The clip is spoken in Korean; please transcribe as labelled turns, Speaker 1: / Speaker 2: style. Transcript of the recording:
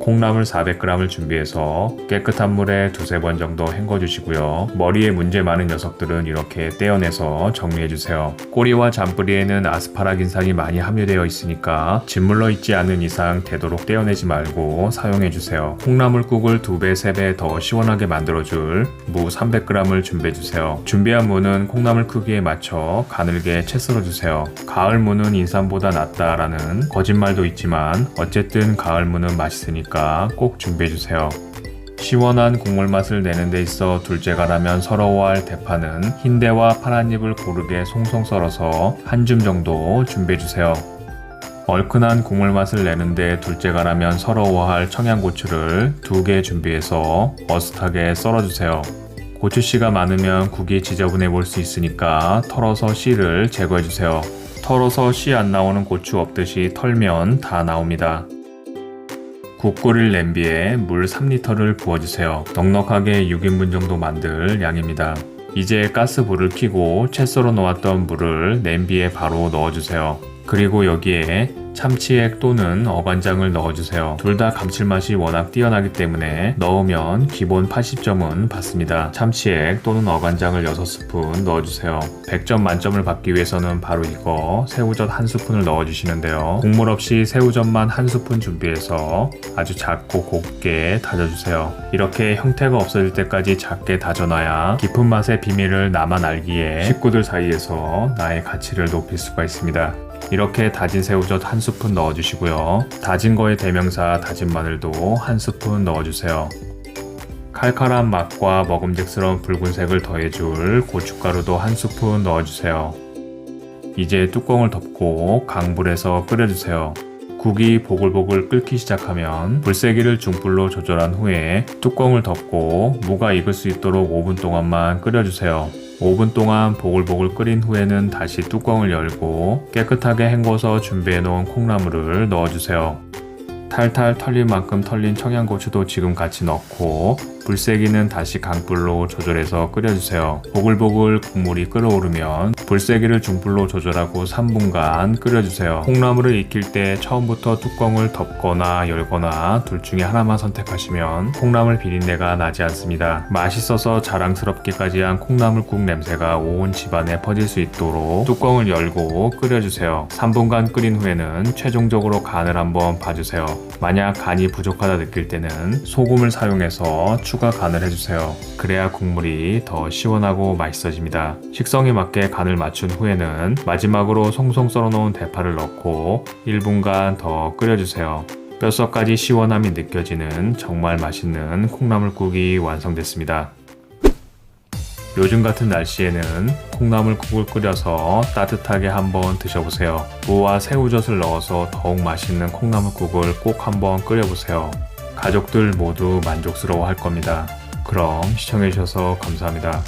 Speaker 1: 콩나물 400g을 준비해서 깨끗한 물에 두세 번 정도 헹궈 주시고요. 머리에 문제 많은 녀석들은 이렇게 떼어내서 정리해 주세요. 꼬리와 잔뿌리에는 아스파라긴산이 많이 함유되어 있으니까 짓물러 있지 않은 이상 되도록 떼어내지 말고 사용해 주세요. 콩나물국을 2배, 3배 더 시원하게 만들어 줄 무 300g을 준비해 주세요. 준비한 무는 콩나물 크기에 맞춰 가늘게 채 썰어 주세요. 가을 무는 인삼보다 낫다라는 거짓말도 있지만 어쨌든 가을 무는 맛있으니까 꼭 준비해 주세요. 시원한 국물 맛을 내는 데 있어 둘째가라면 서러워할 대파는 흰대와 파란 잎을 고르게 송송 썰어서 한 줌 정도 준비해 주세요. 얼큰한 국물 맛을 내는데 둘째가라면 서러워할 청양고추를 두 개 준비해서 어슷하게 썰어주세요. 고추씨가 많으면 국이 지저분해 볼 수 있으니까 털어서 씨를 제거해주세요. 털어서 씨 안 나오는 고추 없듯이 털면 다 나옵니다. 국 끓일 냄비에 물 3리터를 부어주세요. 넉넉하게 6인분 정도 만들 양입니다. 이제 가스불을 켜고 채 썰어 놓았던 물을 냄비에 바로 넣어주세요. 그리고 여기에 참치액 또는 어간장을 넣어주세요. 둘 다 감칠맛이 워낙 뛰어나기 때문에 넣으면 기본 80점은 받습니다. 참치액 또는 어간장을 6스푼 넣어주세요. 100점 만점을 받기 위해서는 바로 이거 새우젓 한 스푼을 넣어주시는데요. 국물 없이 새우젓만 한 스푼 준비해서 아주 작고 곱게 다져주세요. 이렇게 형태가 없어질 때까지 작게 다져놔야 깊은 맛의 비밀을 나만 알기에 식구들 사이에서 나의 가치를 높일 수가 있습니다. 이렇게 다진 새우젓 한 스푼 넣어주시고요. 다진 거의 대명사 다진 마늘도 한 스푼 넣어주세요. 칼칼한 맛과 먹음직스러운 붉은색을 더해줄 고춧가루도 한 스푼 넣어주세요. 이제 뚜껑을 덮고 강불에서 끓여주세요. 국이 보글보글 끓기 시작하면 불세기를 중불로 조절한 후에 뚜껑을 덮고 무가 익을 수 있도록 5분 동안만 끓여주세요. 5분 동안 보글보글 끓인 후에는 다시 뚜껑을 열고 깨끗하게 헹궈서 준비해 놓은 콩나물을 넣어주세요. 탈탈 털린 만큼 털린 청양고추도 지금 같이 넣고 불세기는 다시 강불로 조절해서 끓여주세요. 보글보글 국물이 끓어오르면 불세기를 중불로 조절하고 3분간 끓여주세요. 콩나물을 익힐 때 처음부터 뚜껑을 덮거나 열거나 둘 중에 하나만 선택하시면 콩나물 비린내가 나지 않습니다. 맛있어서 자랑스럽기까지 한 콩나물국 냄새가 온 집안에 퍼질 수 있도록 뚜껑을 열고 끓여주세요. 3분간 끓인 후에는 최종적으로 간을 한번 봐주세요. 만약 간이 부족하다 느낄 때는 소금을 사용해서 추가 간을 해주세요. 그래야 국물이 더 시원하고 맛있어집니다. 식성에 맞게 간을 맞춘 후에는 마지막으로 송송 썰어놓은 대파를 넣고 1분간 더 끓여주세요. 뼛속까지 시원함이 느껴지는 정말 맛있는 콩나물국이 완성됐습니다. 요즘 같은 날씨에는 콩나물국을 끓여서 따뜻하게 한번 드셔보세요. 무와 새우젓을 넣어서 더욱 맛있는 콩나물국을 꼭 한번 끓여보세요. 가족들 모두 만족스러워 할 겁니다. 그럼 시청해주셔서 감사합니다.